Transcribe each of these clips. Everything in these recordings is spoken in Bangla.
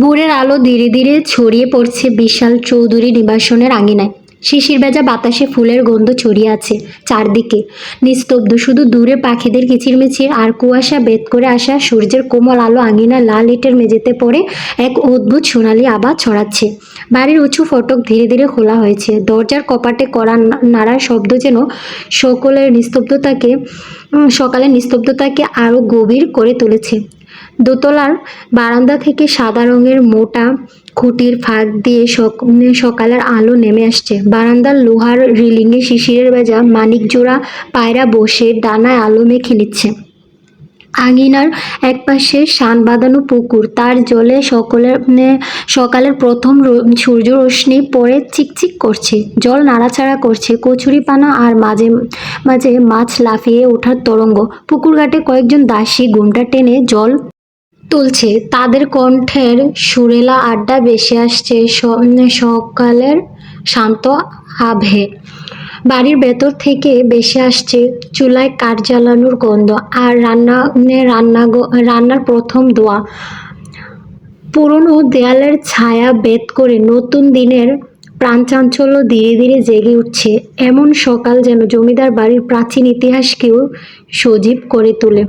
ভোরের আলো ধীরে ধীরে ছড়িয়ে পড়ছে বিশাল চৌধুরী নিবাসনের আঙিনায়। শিশির ভেজা বাতাসে ফুলের গন্ধ ছড়িয়ে আছে চারদিকে। নিস্তব্ধ, শুধু দূরে পাখিদের কিচিরমিচির আর কুয়াশা বেদ করে আসা সূর্যের কোমল আলো আঙিনা লাল ইটের মেঝেতে পড়ে এক অদ্ভুত সোনালি আভা ছড়াচ্ছে। বাড়ির উঁচু ফটক ধীরে ধীরে খোলা হয়েছে। দরজার কপাটে করা নাড়ার শব্দ যেন সকলের নিস্তব্ধতাকে সকালের নিস্তব্ধতাকে আরও গভীর করে তুলেছে। দোতলার বারান্দা থেকে সাদা রঙের মোটা খুঁটির ফাঁক দিয়ে সক- সকালের আলো নেমে আসছে। বারান্দার লোহার রিলিংয়ে শিশিরের বেজা মানিক জোড়া পায়রা বসে ডানায় আলো মেখে নিচ্ছে। আঙিনার একপাশে শান বাঁধানো পুকুর। তার জলে সকলের সকালের প্রথম সূর্য রশ্মি পড়ে চিকচিক করছে। জল নাড়াচাড়া করছে। কচুরি পানা আর মাঝে মাঝে মাছ লাফিয়ে ওঠার তরঙ্গ। পুকুর ঘাটে কয়েকজন দাসী ঘুমটা টেনে জল তুলছে। তাদের কণ্ঠের সুরেলা আড্ডা ভেসে আসছে সকালের শান্ত আভে। বাড়ির ভেতর থেকে বেশি আসছে চুলায় কাঠ জ্বালানোর গন্ধ আর রান্না রান্না রান্নার প্রথম দোয়া। পুরনো দেয়ালের ছায়া বেদ করে নতুন দিনের প্রাণচাঞ্চল্য ধীরে ধীরে জেগে উঠছে। এমন সকাল যেন জমিদার বাড়ির প্রাচীন ইতিহাসকেও সজীব করে তোলে।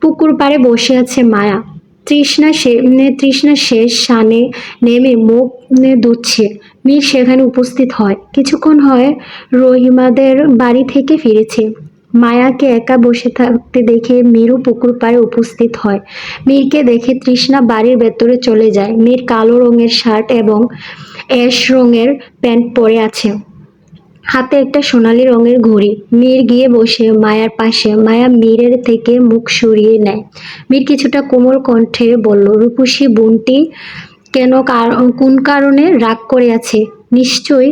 পুকুর পাড়ে বসে আছে মায়া। তৃষ্ণা সে নে- তৃষ্ণা শেষ সানে নেমে মুখ নে ধুচ্ছে মীর সেখানে উপস্থিত হয়। কিছুক্ষণ হয় রহিমাদের বাড়ি থেকে ফিরেছে। মায়াকে একা বসে থাকতে দেখে মীরও পুকুর পাড়ে উপস্থিত হয়। মীরকে দেখে তৃষ্ণা বাড়ির ভেতরে চলে যায়। মীর কালো রঙের শার্ট এবং অ্যাশ রঙের প্যান্ট পরে আছে। হাতে একটা সোনালি রঙের ঘড়ি। মীর গিয়ে বসে মায়ার পাশে। মায়া মীরের থেকে মুখ সরিয়ে নেয়। মীর কিছুটা কোমল কণ্ঠে বলল, রূপসী বোনটি কেন কোন কারণে রাগ করে আছে? নিশ্চয়ই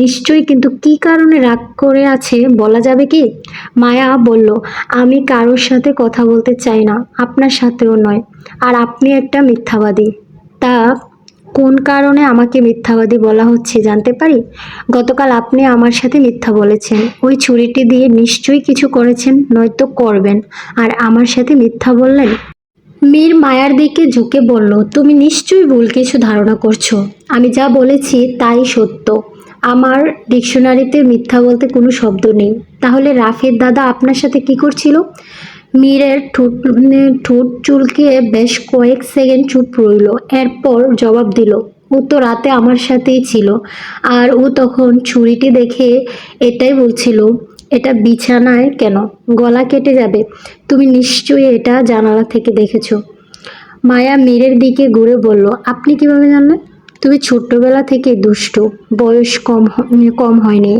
নিশ্চয়ই কিন্তু কি কারণে রাগ করে আছে বলা যাবে কি? মায়া বলল, আমি কারোর সাথে কথা বলতে চাই না। আপনার সাথেও নয়। আর আপনি একটা মিথ্যাবাদী। তা কোন কারণে আমাকে মিথ্যাবাদী বলা হচ্ছে জানতে পারি? গতকাল আপনি আমার সাথে মিথ্যা বলেছেন। ওই ছুরিটি দিয়ে নিশ্চয়ই কিছু করেছেন, নয়তো করবেন। আর আমার সাথে মিথ্যা বললেন? মীর মায়ার দিকে ঝুঁকে বলল, তুমি নিশ্চয়ই ভুল কিছু ধারণা করছ। আমি যা বলেছি তাই সত্য। আমার ডিকশনারিতে মিথ্যা বলতে কোনো শব্দ নেই। তাহলে রাফের দাদা আপনার সাথে কি করছিল? মীরের ঠোঁট ঠোঁট চুলকে বেশ কয়েক সেকেন্ড চুপ রইল। এরপর জবাব দিল, ও তো রাতে আমার সাথেই ছিল। আর ও তখন ছুরিটি দেখে এটাই বলছিল, এটা বিছানায় কেন? গলা কেটে যাবে। তুমি নিশ্চয়ই এটা জানালা থেকে দেখেছ। মায়া মীরের দিকে ঘুরে বলল, আপনি কীভাবে জানলেন? তুমি ছোট্টবেলা থেকে দুষ্ট, বয়স কম কম হয়নি।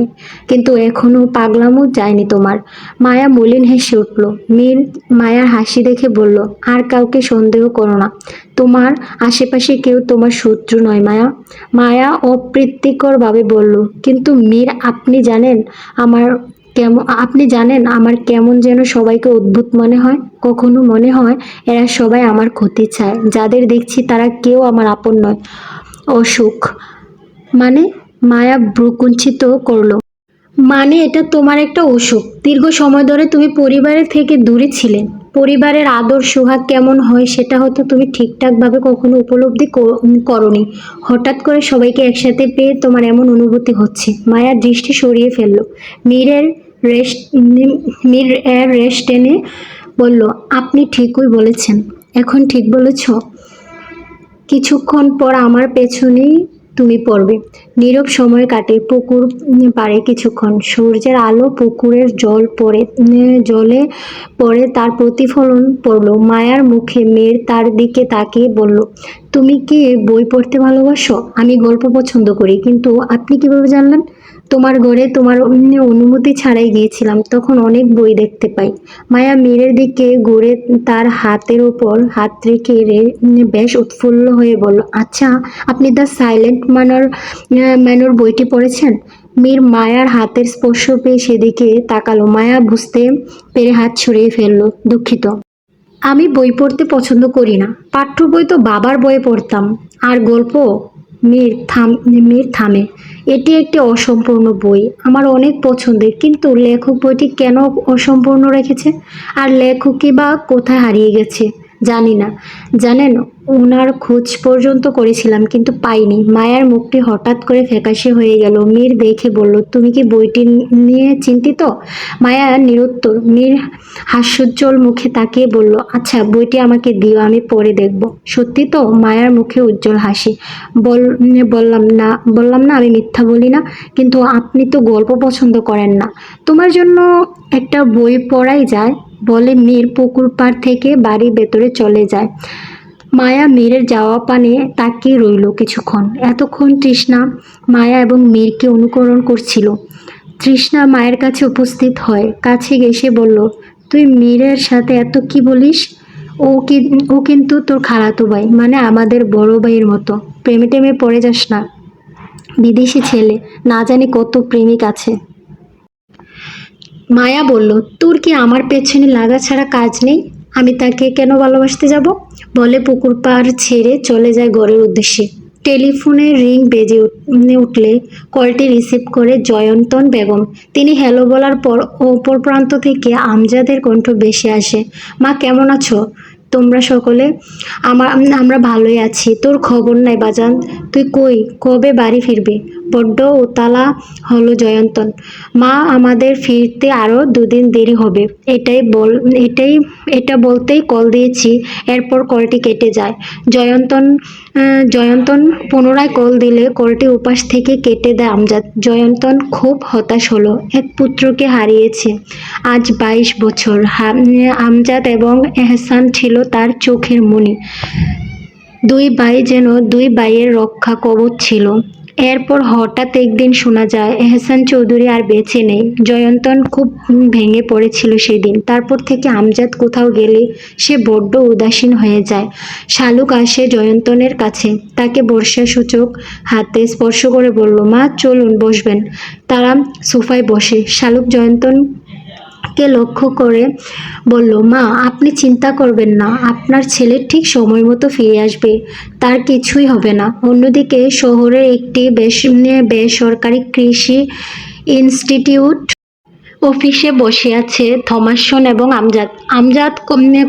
কিন্তু এখনও পাগলামো যায়নি তোমার। মায়া মলিন হেসে উঠল। মীর মায়ার হাসি দেখে বলল, আর কাউকে সন্দেহ করো না। তোমার আশেপাশে কেউ তোমার শত্রু নয়, মায়া। মায়া অপ্রীতিকরভাবে বলল, কিন্তু মীর, আপনি জানেন আমার কেমন আপনি জানেন আমার কেমন যেন সবাইকে অদ্ভুত মনে হয়? কখনো মনে হয় এরা সবাই আমার ক্ষতি চায়। যাদের দেখছি তারা কেউ আমার আপন নয়। অসুখ মানে মায়া ভ্রুকুঞ্চিত করল। মানে এটা তোমার একটা অসুখ। দীর্ঘ সময় ধরে তুমি পরিবারের থেকে দূরে ছিলেন পরিবারের আদর সোহাগ কেমন হয় সেটা হয়তো তুমি ঠিকঠাকভাবে কখনো উপলব্ধি কর- করনি। হঠাৎ করে সবাইকে একসাথে পেয়ে তোমার এমন অনুভূতি হচ্ছে। মায়ার দৃষ্টি সরিয়ে ফেলল। মীরের রেস্ট মীর এর রেস্ট টেনে বলল, আপনি ঠিকই বলেছেন। এখন ঠিক বলেছ। কিছুক্ষণ পর আমার পেছনেই তুমি পড়বে। নীরব সময় কাটে, পুকুর পারে কিছুক্ষণ। সূর্যের আলো পুকুরের জল পড়ে, জলে পড়ে, তার প্রতিফলন পড়ল। মায়ার মুখে মেয়ের তার দিকে তাকিয়ে বলল, তুমি কি বই পড়তে ভালোবাসো? আমি গল্প পছন্দ করি, কিন্তু আপনি কীভাবে জানলেন? তোমার ঘরে তোমার উম, অনুমতি ছাড়াই গিয়েছিলাম তখন অনেক বই দেখতে পাই। মায়া মীরের দিকে ঘুরে তার হাতের ওপর হাত রেখে বেশ উৎফুল্ল হয়ে বলল আচ্ছা আপনি দ্য সাইলেন্ট ম্যানর ম্যানর বইটি পড়েছেন? মীর মায়ার হাতের স্পর্শ পেয়ে সেদিকে তাকালো। মায়া বুঝতে পেরে হাত ছড়িয়ে ফেলল দুঃখিত। আমি বই পড়তে পছন্দ করি না। পাঠ্য বই তো বাবার বইয়ে পড়তাম। আর গল্প মীর থাম, মেয়ের থামে। এটি একটি অসম্পূর্ণ বই, আমার অনেক পছন্দের, কিন্তু লেখক বইটি কেন অসম্পূর্ণ রেখেছে? আর লেখকই বা কোথায় হারিয়ে গেছে? জানি না। জানেন ওনার খোঁজ পর্যন্ত করেছিলাম, কিন্তু পাইনি। মায়ার মুখটি হঠাৎ করে ফ্যাকাশে হয়ে গেল। মীর দেখে বলল, তুমি কি বইটি নিয়ে চিন্তিত? মায়া নিরুত্তর, মীর হাস্যোজ্জ্বল মুখে তাকিয়ে বলল আচ্ছা বইটি আমাকে দিও, আমি পরে দেখব। সত্যি তো? মায়ার মুখে উজ্জ্বল হাসি। বল বললাম না বললাম না, আমি মিথ্যা বলি না, কিন্তু আপনি তো গল্প পছন্দ করেন না। তোমার জন্য একটা বই পড়াই যায়। বলে মীর পুকুর পাড় থেকে বাড়ির ভেতরে চলে যায়। মায়া মীরের যাওয়া পানে তাকিয়ে রইল কিছুক্ষণ। এতক্ষণ তৃষ্ণা মায়া এবং মীরকে অনুকরণ করছিল। তৃষ্ণা মায়ের কাছে উপস্থিত হয়। কাছে গেসে বলল, তুই মীরের সাথে এত কি বলিস? ও কি, ও কিন্তু তোর খালাতো ভাই মানে আমাদের বড় ভাইয়ের মতো। প্রেমে টেমে পড়ে যাস না। বিদেশি ছেলে, না জানি কত প্রেমিক আছে। মায়া বলল, তোর কি আমার পেছনে লাগা ছাড়া কাজ নেই? আমি তাকে কেন ভালোবাসতে যাব? বলে পুকুর পাড় ছেড়ে চলে যায় ঘরের উদ্দেশ্যে। টেলিফোনে রিং বেজে উঠলে কলটি রিসিভ করে জয়ন্তন বেগম। তিনি হ্যালো বলার পর অপর প্রান্ত থেকে আমজাদের কণ্ঠ বেশি আসে, মা, কেমন আছো? তোমরা সকলে আমার আমরা ভালোই আছি। তোর খবর নাই বাজান। তুই কই? কবে বাড়ি ফিরবি? বড্ড উতালা হলো জয়ন্তন। মা আমাদের ফিরতে আরও দুদিন দেরি হবে। এটাই বল, এটাই, এটা বলতেই কল দিয়েছি, এরপর কলটি কেটে যায়। জয়ন্তন জয়ন্তন পুনরায় কল দিলে কলটি উপাস থেকে কেটে দেয় আমজাদ। জয়ন্তন খুব হতাশ হলো, এক পুত্রকে হারিয়েছে। আজ বাইশ বছর। আমজাদ এবং এহসান ছিল তার চোখের মণি দুই ভাই যেন দুই ভাইয়ের রক্ষা কবচ ছিল। এরপর হঠাৎ একদিন শোনা যায়, এহসান চৌধুরী আর বেঁচে নেই। জয়ন্তন খুব ভেঙে পড়েছিল সেদিন। তারপর থেকে আমজাদ কোথাও গেলে সে বড্ড উদাসীন হয়ে যায়। শালুক আসে জয়ন্তনের কাছে। তাকে বর্ষা সূচক হাতে স্পর্শ করে বলল, মা, চলুন, বসবেন। তারা সোফায় বসে। শালুক জয়ন্তন কে লক্ষ্য করে বলল, মা, আপনি চিন্তা করবেন না, আপনার ছেলে ঠিক সময় মতো ফিরে আসবে, তার কিছুই হবে না। অন্যদিকে শহরের একটি বেশ, বেসরকারি কৃষি ইনস্টিটিউট অফিসে বসে আছে থমাসন এবং আমজাদ। আমজাদ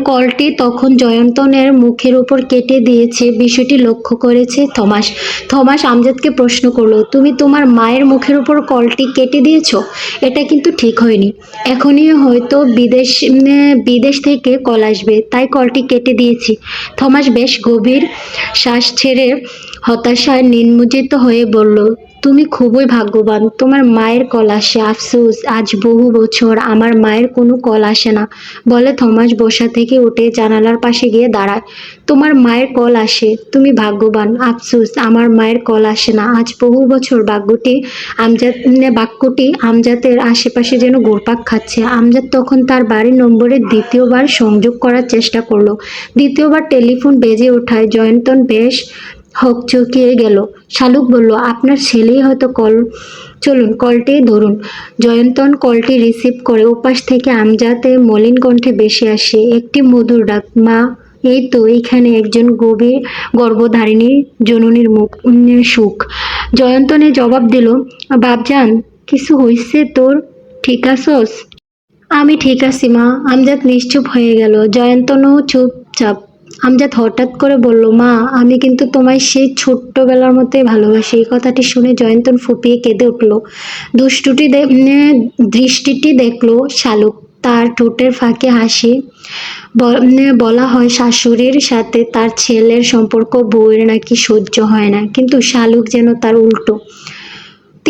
কলটি তখন জয়ন্তনের মুখের উপর কেটে দিয়েছে, বিষয়টি লক্ষ্য করেছে থমাস থমাস আমজাদকে প্রশ্ন করল, তুমি তোমার মায়ের মুখের উপর কলটি কেটে দিয়েছ? এটা কিন্তু ঠিক হয়নি। এখনই হয়তো বিদেশ বিদেশ থেকে কল আসবে, তাই কলটি কেটে দিয়েছি। থমাস বেশ গভীর শ্বাস ছেড়ে হতাশায় নির্মজ্জিত হয়ে বলল তুমি খুবই ভাগ্যবান। তোমার মায়ের কল আসে, আফসোস, আজ বহু বছর আমার মায়ের কোনো কল আসে না। বলে থমাস বসা থেকে উঠে জানালার পাশে গিয়ে দাঁড়ায়। তোমার মায়ের কল আসে, তুমি ভাগ্যবান, আফসোস, আমার মায়ের কল আসে না। আজ বহু বছর বাক্যটি আমজাদ বাক্যটি আমজাদের আশেপাশে যেন ঘুরপাক খাচ্ছে। আমজাদ তখন তার বাড়ির নম্বরে দ্বিতীয়বার সংযোগ করার চেষ্টা করল। দ্বিতীয়বার টেলিফোন বেজে ওঠায়। জয়ন্তন বেশ হকচকিয়ে গেল। শালুক বলল, আপনার ছেলেই হয়তো কল চলুন, কলটি ধরুন। জয়ন্তন কলটি রিসিভ করে উপাস থেকে আমজাতে মলিন কণ্ঠে বেশি আসে, একটি মধুর ডাক, মা। এই তো, এইখানে একজন গভীর গর্ভধারিণী, জননীর মুখ সুখ। জয়ন্তনে জবাব দিল, বাপজান, কিছু হইছে তোর? ঠিক আছস? আমি ঠিক আছি, মা। আমজাদ নিশ্চুপ হয়ে গেল। জয়ন্তনও চুপচাপ আমজাদ হঠাৎ করে বলল, মা, আমি কিন্তু তোমায় সেই ছোট্টবেলার মতোই ভালোবাসি। এই কথাটি শুনে জয়ন্তন ফুপিয়ে কেঁদে উঠল। দুষ্টুটি দৃষ্টিটি দেখল শালুক। তার ঠোঁটের ফাঁকে হাসি বলা হয়, শাশুড়ির সাথে তার ছেলের সম্পর্ক বউয়ের নাকি সহ্য হয় না। কিন্তু শালুক যেন তার উল্টো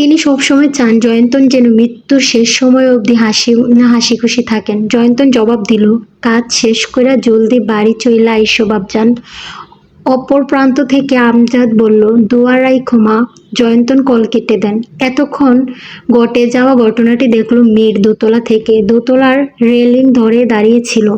তিনি সবসময় চান, জয়ন্তন যেন মৃত্যুর শেষ সময় অবধি হাসি হাসি খুশি থাকেন। জয়ন্তন জবাব দিল, কাজ শেষ করে জলদি বাড়ি চইলা আইসো, বাপজান। অপর প্রান্ত থেকে আমজাদ বলল, দুয়ারাই ক্ষমা জয়ন্তন কল কেটে দেন। এতক্ষণ ঘটে যাওয়া ঘটনাটি দেখল মীর দোতলা থেকে। দোতলার রেলিং ধরে দাঁড়িয়েছিল।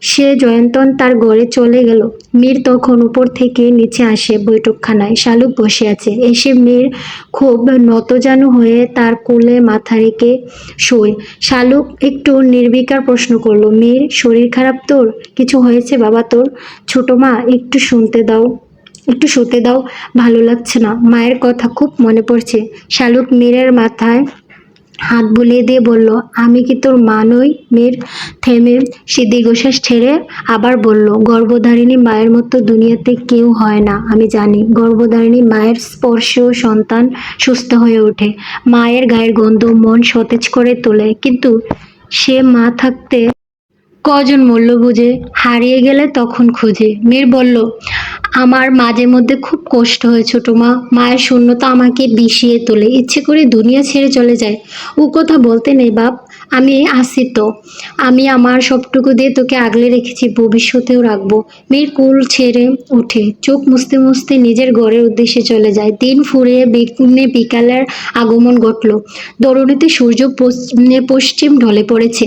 সে জয়ন্তন তার ঘরে চলে গেল। মীর তখন উপর থেকে নিচে আসে বৈঠকখানায়। শালুক বসে আছে। এসে মীর খুব নতজানু হয়ে তার কোলে মাথা রেখে শোয়। শালুক একটু নির্বিকার প্রশ্ন করল, মীর, শরীর খারাপ তোর? কিছু হয়েছে বাবা তোর? ছোট মা, একটু শুনতে দাও। একটু শুতে দাও, ভালো লাগছে না। মায়ের কথা খুব মনে পড়ছে। শালুক মীরের মাথায় হাত বুলিয়ে দিয়ে বলল, আমি কি তোর মা নই? মেয়ের থেমে সে দীর্ঘশ্বাস ছেড়ে আবার বলল, গর্ভধারিণী মায়ের মতো দুনিয়াতে কেউ হয় না, আমি জানি। গর্ভধারিণী মায়ের স্পর্শেও সন্তান সুস্থ হয়ে ওঠে। মায়ের গায়ের গন্ধ মন সতেজ করে তোলে। কিন্তু সে মা থাকতে কজন মূল্য বুঝে? হারিয়ে গেলে তখন খুঁজে। মীর বলল আমার মাঝে মধ্যে খুব কষ্ট হয় ছোট মা। মায়ের শূন্যতা আমাকে বিষিয়ে তোলে। ইচ্ছে করে দুনিয়া ছেড়ে চলে যায়। ও কথা বলতে নেই, বাপ। আমি আসি তো আমি আমার সবটুকু দিয়ে তোকে আগলে রেখেছি, ভবিষ্যতেও রাখব। মেয়ের কুল ছেড়ে উঠে চোখ মুছতে মুছতে নিজের ঘরের উদ্দেশ্যে চলে যায়। দিন ফুরিয়ে বিকেলে বিকালের আগমন ঘটল। দরুণীতে সূর্য পশ্চিম ঢলে পড়েছে।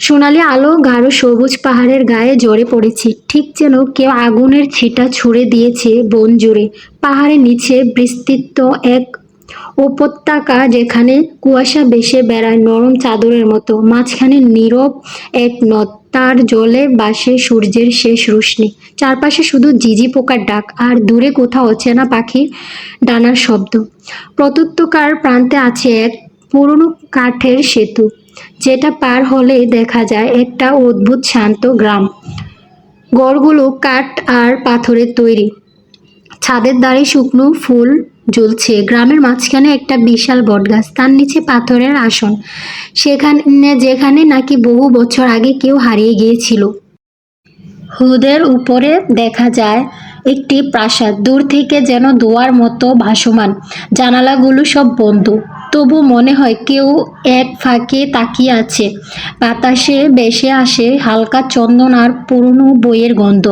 সোনালি আলো গাঢ় সবুজ পাহাড়ের গায়ে জড়ে পড়েছে। ঠিক যেন কেউ আগুনের ছিটা ছুড়ে দিয়েছে বন জুড়ে। পাহাড়ের নিচে বিস্তৃত এক উপত্যকা যেখানে কুয়াশা বেশে বেড়ায় নরম চাদরের মতো। মাঝখানে নীরব এক নদ। তার জলে বাসে সূর্যের শেষ রোশনি। চারপাশে শুধু জিজি পোকার ডাক আর দূরে কোথাও অচেনা পাখির ডানার শব্দ। প্রত্যুত্তকার প্রান্তে আছে এক পুরনো কাঠের সেতু। যেটা পার হলে দেখা যায় একটা অদ্ভুত শান্ত গ্রাম। গড়গুলো কাঠ আর পাথরের তৈরি। ছাদের ধারে শুকনো ফুল ঝুলছে গ্রামের মাঝখানে একটা বিশাল বটগাছ, তার নিচে পাথরের আসন। সেখানে, যেখানে নাকি বহু বছর আগে কেউ হারিয়ে গিয়েছিল। হুদের উপরে দেখা যায় একটি প্রাসাদ। দূর থেকে যেন দোয়ার মতো ভাসমান। জানালাগুলো সব বন্ধ। তবু মনে হয় কেউ এক ফাঁকে তাকিয়ে আছে। বাতাসে বেশে আসে হালকা চন্দন আর পুরনো বইয়ের গন্ধ।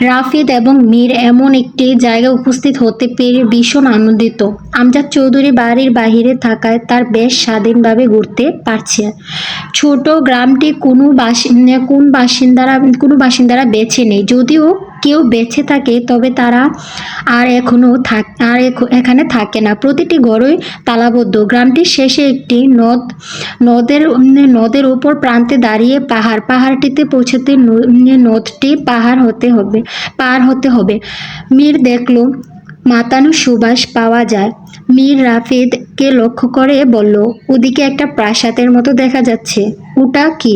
রাফিদ এবং মীর এমন একটি জায়গায় উপস্থিত হতে পেরে ভীষণ আনন্দিত। আমজাদ চৌধুরী বাড়ির বাহিরে থাকায় তার বেশ স্বাধীনভাবে ঘুরতে পারছে। ছোট গ্রামটি কোনো বাসিন্দা কোন বাসিন্দারা, কোনো বাসিন্দারা বেছে নেই। যদিও কেউ বেঁচে থাকে, তবে তারা আর এখনও থাক, আর এখানে থাকে না। প্রতিটি ঘরই তালাবদ্ধ। গ্রামটির শেষে একটি নদ, নদের নদের উপর প্রান্তে দাঁড়িয়ে পাহাড়। পাহাড়টিতে পৌঁছতে নদটি পাহাড় হতে হবে, পার হতে হবে। মীর দেখল, মাতানো সুবাস পাওয়া যায়। মীর রাফিদকে লক্ষ্য করে বলল, ওদিকে একটা প্রাসাদের মতো দেখা যাচ্ছে। ওটা কি?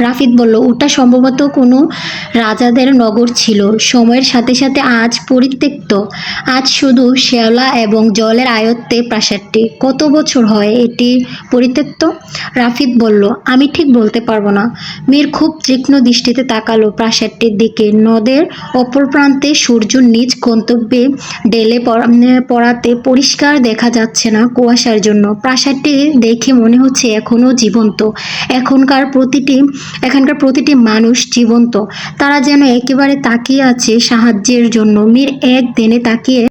রাফিদ বলল ওটা সম্ভবত কোনো রাজাদের নগর ছিল। সময়ের সাথে সাথে আজ পরিত্যক্ত। আজ শুধু শ্যাওলা এবং জলের আয়ত্তে প্রাসাদটি। কত বছর হয় এটি পরিত্যক্ত? রাফিদ বলল, আমি ঠিক বলতে পারব না। মীর খুব তীক্ষ্ণ দৃষ্টিতে তাকালো। প্রাসাদটির দিকে নদের অপর প্রান্তে সূর্য নিজ গন্তব্যে ডেলে পড়া- পড়াতে পরিষ্কার দেখা যাচ্ছে না কুয়াশার জন্য। প্রাসাদটি দেখে মনে হচ্ছে এখনও জীবন্ত। এখনকার প্রতিটি এখানকার প্রতিটি মানুষ জীবন্ত। তারা যেন একেবারে তাকিয়ে আছে সাহায্যের জন্য। মীর এক দেনে তাকিয়ে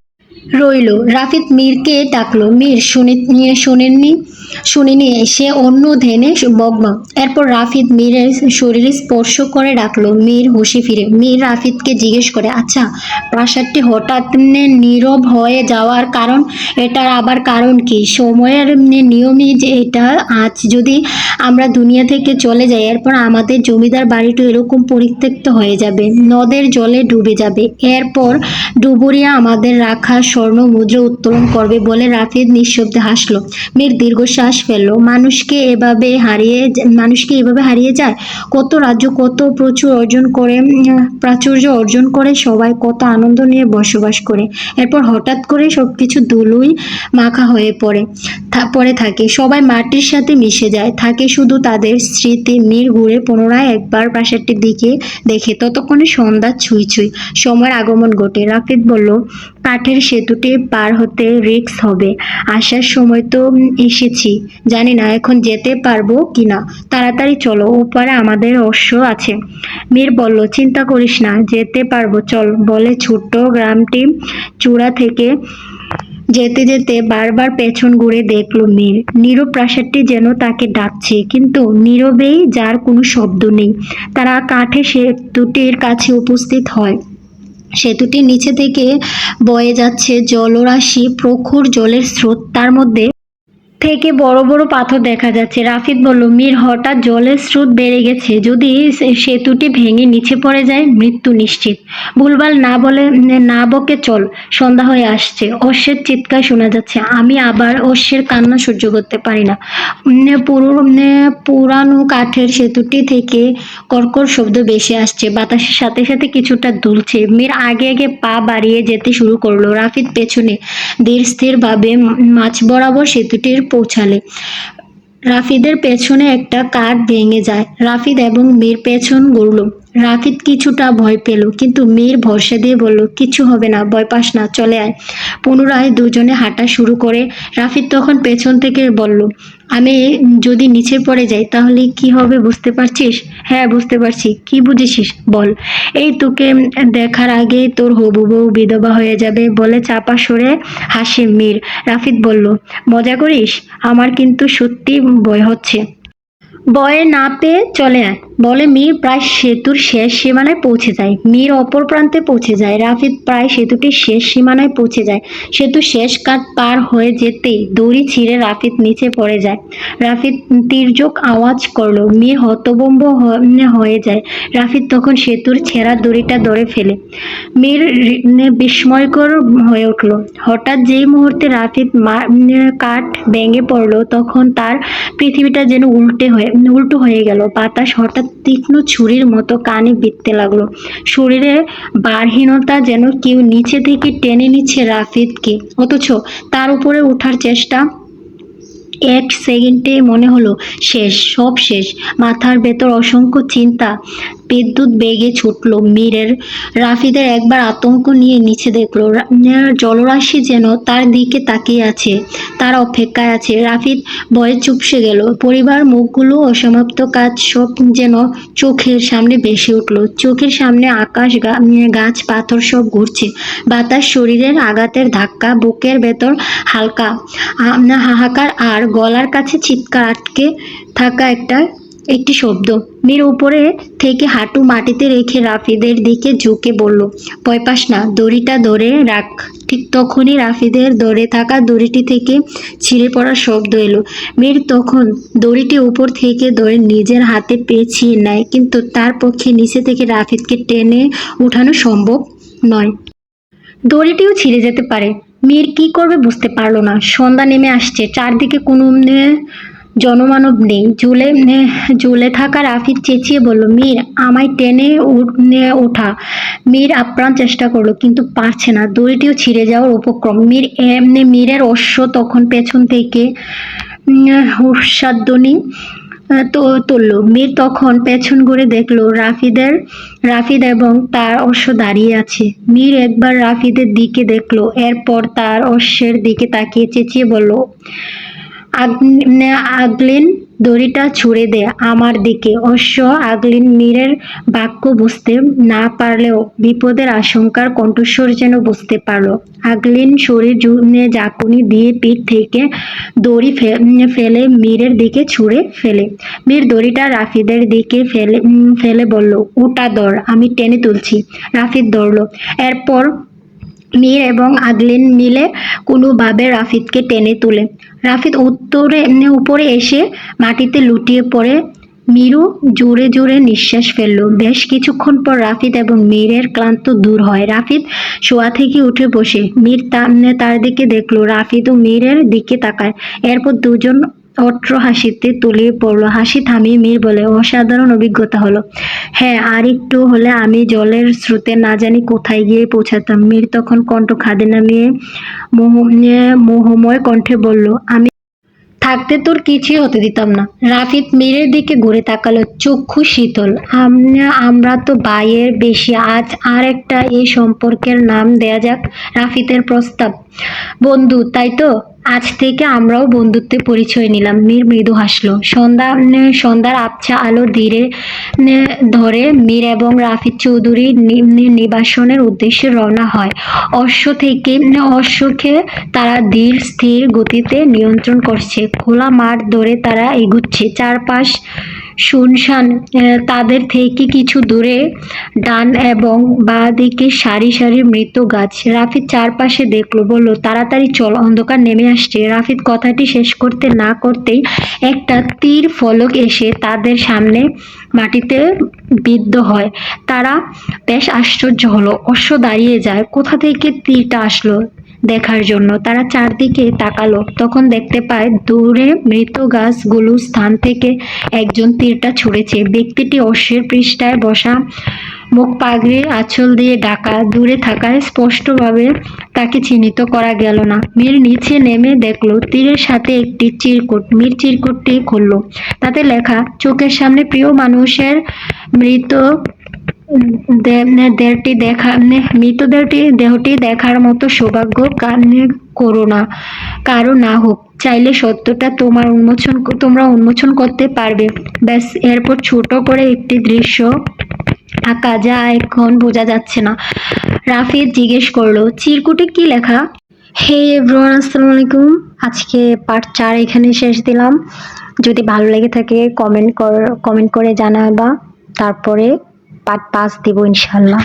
রইল। রাফিদ মীরকে ডাকলো। মীর শুনে শুনেননি, শুনিনি, সে অন্য ধ্যানে মগ্ন। এরপর রাফিদ মীরের শরীরে স্পর্শ করে ডাকলো। মীর হুঁশি ফিরে। মীর রাফিদকে জিজ্ঞেস করে আচ্ছা প্রাসাদটি হঠাৎ নীরব হয়ে যাওয়ার কারণ, এটার আবার কারণ কি? সময়ের নিয়মই যে এটা, আজ যদি আমরা দুনিয়া থেকে চলে যাই, এরপর আমাদের জমিদার বাড়িটা এরকম পরিত্যক্ত হয়ে যাবে। নদের জলে ডুবে যাবে। এরপর ডুবুরিয়া আমাদের রাখা স্বর্ণ মুদ্রা উত্তোলন করবে বলে রাফিদ নিঃশব্দে হাসলো। মীর দীর্ঘশ্বাস ফেলল। মানুষকে এভাবে হারিয়ে মানুষকে এভাবে হারিয়ে যায়? কত রাজ্য, কত প্রচুর অর্জন করে প্রাচুর্য অর্জন করে, সবাই কত আনন্দ নিয়ে বসবাস করে। এরপর হঠাৎ করে সবকিছু ধুলোই মাখা হয়ে পড়ে। পড়ে থাকে, সবাই মাটির সাথে মিশে যায়। থাকে শুধু তাদের স্মৃতি মীর ঘুরে পুনরায় একবার প্রাসাদটির দিকে দেখে। ততক্ষণে সন্ধ্যা ছুঁই ছুঁই, সময়ের আগমন ঘটে। রাফিদ বলল, কাঠের সেতুটি পার হতে রিক্স হবে। আসার সময় তো এসেছি। জানি না এখন যেতে পারব কিনা। তাড়াতাড়ি চলো, ওপারে আমাদের অশ্ব আছে। মীর বলল, চিন্তা করিস না, যেতে পারব। চল। বলে ছোট্ট গ্রামটি চূড়া থেকে যেতে যেতে বারবার পেছন ঘুরে দেখল মীর নীরব প্রাসাদটি যেন তাকে ডাকছে, কিন্তু নীরবেই যার কোনো শব্দ নেই। তারা কাঠে সেতুটির কাছে উপস্থিত হয়। সেতুটির নিচে থেকে বয়ে যাচ্ছে জলরাশি, প্রখর জলের স্রোত। তার মধ্যে থেকে বড় বড় পাথর দেখা যাচ্ছে। রাফিদ বলল, মীর, হঠাৎ জলের স্রোত বেড়ে গেছে। যদি সেতুটি ভেঙে নিচে পড়ে যায়, মৃত্যু নিশ্চিত। ভুলভাল না বলে, না বকে চল, সন্ধ্যা হয়ে আসছে। অশ্বের চিৎকার শোনা যাচ্ছে। আমি আবার অশ্বের কান্না সহ্য করতে পারি না। পুরো পুরানো কাঠের সেতুটি থেকে কর্কর শব্দ বেশি আসছে। বাতাসের সাথে সাথে কিছুটা দুলছে। মীর আগে আগে পা বাড়িয়ে যেতে শুরু করল। রাফিদ পেছনে ধীর স্থিরভাবে মাছ বরাবর সেতুটির পৌঁছালে। রাফিদের পেছনে একটা কাঠ ভেঙে যায়। রাফিদ এবং মেয়ের পেছন গড়ল। রাফিদ কিছুটা ভয় পেল, কিন্তু মেয়ের ভরসা দিয়ে বলল, কিছু হবে না, ভয় পাস না, চলে আয়। পুনরায় দুজনে হাঁটা শুরু করে রাফিদ তখন পেছন থেকে বলল, আমি যদি নিচে পড়ে যাই, তাহলে কি হবে, বুঝতে পারছিস? হ্যাঁ বুঝতে পারছি, কি বুঝেছিস, বল। এই তোকে দেখার আগেই তোর হবু বউ বিধবা হয়ে যাবে, বলে চাপা সরে হাসে মীর। রাফিদ বলল, মজা করিস, আমার কিন্তু সত্যি ভয় হচ্ছে। বয়ে না পেয়ে চলে আয়। বলে, মীর প্রায় সেতুর শেষ সীমানায় পৌঁছে যায়। মীর অপর প্রান্তে পৌঁছে যায়। রাফিদ প্রায় সেতুটির শেষ সীমানায় পৌঁছে যায়। সেতু শেষ কাঠ পার হয়ে যেতেই দড়ি ছিঁড়ে রাফিদ নিচে পড়ে যায়। রাফিদ তীর্যক আওয়াজ করল, মীর হতবম্ব হয়ে যায়। রাফিদ তখন সেতুর ছেঁড়া দড়িটা ধরে ফেলে। মীর বিস্ময়কর হয়ে উঠল। হঠাৎ যেই মুহূর্তে রাফিদ কাঠ ভেঙে পড়ল, তখন তার পৃথিবীটা যেন উল্টে হয়ে, উল্টো হয়ে গেল। বাতাস হঠাৎ তীক্ষ্ণ ছুরির মতো কানে বিঁধতে লাগল। শরীরে বারহীনতা যেন কেউ নিচে থেকে টেনে নিচ্ছে রাফিদকে। অথচ তার উপরে ওঠার চেষ্টা এক সেকেন্ডে মনে হলো, শেষ, সব শেষ। মাথার ভেতর অসংখ্য চিন্তা বিদ্যুৎ বেগে ছুটলো। মীরের রাফিদের একবার আতঙ্ক নিয়ে নিচে দেখল জলরাশি যেন তার দিকে তাকিয়ে আছে, তার অপেক্ষায় আছে। রাফিদ ভয়ে চুপসে গেল। পরিবার, মুখগুলো অসমাপ্ত, কাজ সব যেন চোখের সামনে ভেসে উঠল। চোখের সামনে আকাশ গাছ, পাথর সব ঘুরছে। বাতাস, শরীরের আঘাতের ধাক্কা, বুকের ভেতর হালকা হাহাকার, আর গলার কাছে চিৎকার আটকে থাকা একটা একটি শব্দ। মীর উপরে থেকে হাঁটু মাটিতে রেখে রাফিদের দিকে ঝুঁকে বলল ভয় পাস না, দড়িটা ধরে রাখ। ঠিক তখনই রাফিদের ধরে থাকা দড়িটি থেকে ছিঁড়ে পড়ার শব্দ এলো। মীর তখন দড়িটি উপর থেকে ধরে নিজের হাতে পেঁচিয়ে নেয়, কিন্তু তার পক্ষে নিচে থেকে রাফিদকে টেনে উঠানো সম্ভব নয়। দড়িটিও ছিঁড়ে যেতে পারে। মীর কি করবে বুঝতে পারল না। সন্ধ্যা নেমে আসছে। চারদিকে কোনো জনমানব নেই। ঝুলে ঝুলে থাকা রাফিদ চেঁচিয়ে বলল, মীর, আমায় টেনে ওঠা। মীর আপ্রাণ চেষ্টা করল, কিন্তু পারছে না। দড়িটিও ছিঁড়ে যাওয়ার উপক্রম। মীর এমনি মীরের অশ্ব তখন পেছন থেকে হুসাধ্বনি তো, তুললো। মীর তখন পেছন ঘুরে দেখল, রাফিদের, রাফিদ এবং তার অশ্ব দাঁড়িয়ে আছে। মীর একবার রাফিদের দিকে দেখল, এরপর তার অশ্বের দিকে তাকিয়ে চেঁচিয়ে বলল আগলিন দড়িটা ছুড়ে দে আমার দিকে। অশ্ব আগলিন মীরের বাক্য বুঝতে না পারলেও বিপদের আশঙ্কার কণ্ঠস্বর যেন বুঝতে পারল। আগলিন শরীর জুড়ে জাকুনি দিয়ে পিঠ থেকে দড়ি ফেলে মীরের দিকে ছুঁড়ে ফেলে। মীর দড়িটা রাফিদের দিকে ফেলে ফেলে বলল ওটা দর, আমি টেনে তুলছি। রাফিদ দৌড়লো। এরপর মীর এবং আদলিন মিলে কোনোভাবে রাফিদকে টেনে তুলে। রাফিদ উত্তরে, উপরে এসে মাটিতে লুটিয়ে পড়ে। মীরু জোরে জোরে নিঃশ্বাস ফেলল। বেশ কিছুক্ষণ পর রাফিদ এবং মীরের ক্লান্ত দূর হয়। রাফিদ শোয়া থেকে উঠে বসে। মীর তার দিকে দেখল। রাফিদ ও মীরের দিকে তাকায়। এরপর দুজন অট্র হাসিতে তলিয়ে পড়ল। হাসি থামিয়ে মীর বলে, অসাধারণ অভিজ্ঞতা হলো। হ্যাঁ আর একটু হলে আমি জলের স্রোতে না জানি কোথায় গিয়ে পৌঁছাতাম। মীর তখন কণ্ঠ খাদে নামিয়ে মোহ মোহময় কণ্ঠে বলল, আমি থাকতে তোর কিছুই হতে দিতাম না। রাফিদ মীরের দিকে ঘুরে তাকালো, চক্ষু শীতল। আমরা আমরা তো বাইয়ের বেশি, আজ আর একটা এই সম্পর্কের নাম দেয়া যাক রাফিদের প্রস্তাব। বন্ধু, তাই তো? আজ থেকে আমরাও বন্ধুত্বে পরিচয় নিলাম। মীর মৃদু হাসলো। সন্ধ্যা সন্ধ্যার আবছা আলো ধীরে ধরে মীর এবং রাফিদ চৌধুরী নিবাসনের উদ্দেশ্যে রওনা হয়। অশ্ব থেকে অশ্বকে তারা ধীর, স্থির গতিতে নিয়ন্ত্রণ করছে। খোলা মাঠ ধরে তারা এগুচ্ছে। চারপাশ শুনশান তাদের থেকে কিছু দূরে ডান এবং বাঁ দিকে সারি সারি মৃত গাছ। রাফিদ চারপাশে দেখল, বলল, তাড়াতাড়ি চল, অন্ধকার নেমে আসছে। রাফিদ কথাটি শেষ করতে না করতেই একটা তীর ফলক এসে তাদের সামনে মাটিতে বিদ্ধ হয়। তারা বেশ আশ্চর্য হলো, অশ্ব দাঁড়িয়ে যায়, কোথা থেকে তীরটা আসলো? দেখার জন্য। তারা চারদিকে তাকালো। তখন দেখতে পায়, দূরে মৃত গাছগুলো স্থান থেকে একজন তীরটা ছুঁড়েছে। ব্যক্তিটি অশ্বের পৃষ্ঠায় বসা মুখ পাগড়ির আঁচল দিয়ে ঢাকা দূরে থাকায় স্পষ্টভাবে তাকে চিহ্নিত করা গেল না। মীর নিচে নেমে দেখল, তীরের সাথে একটি চিরকুট মীর চিরকুটটি খুললো। তাতে লেখা, চোখের সামনে প্রিয় মানুষের মৃত দেহটি দেখা মৃতদেহটি দেহটি দেখার মতো সৌভাগ্য কানে করো না, কারও না হোক। চাইলে সত্যটা তোমার উন্মোচন তোমরা উন্মোচন করতে পারবে। ব্যাস, এরপর ছোট করে একটি দৃশ্য আঁকা যা এখন বোঝা যাচ্ছে না। রাফিদ জিজ্ঞেস করল, চিরকুটে কি লেখা? হে এভরিওয়ান, আসসালামু আলাইকুম। আজকে পার্ট চার এখানে শেষ দিলাম। যদি ভালো লেগে থাকে, কমেন্ট কর কমেন্ট করে জানাবা। তারপরে পার্ট পাঁচ দিব ইনশাল্লাহ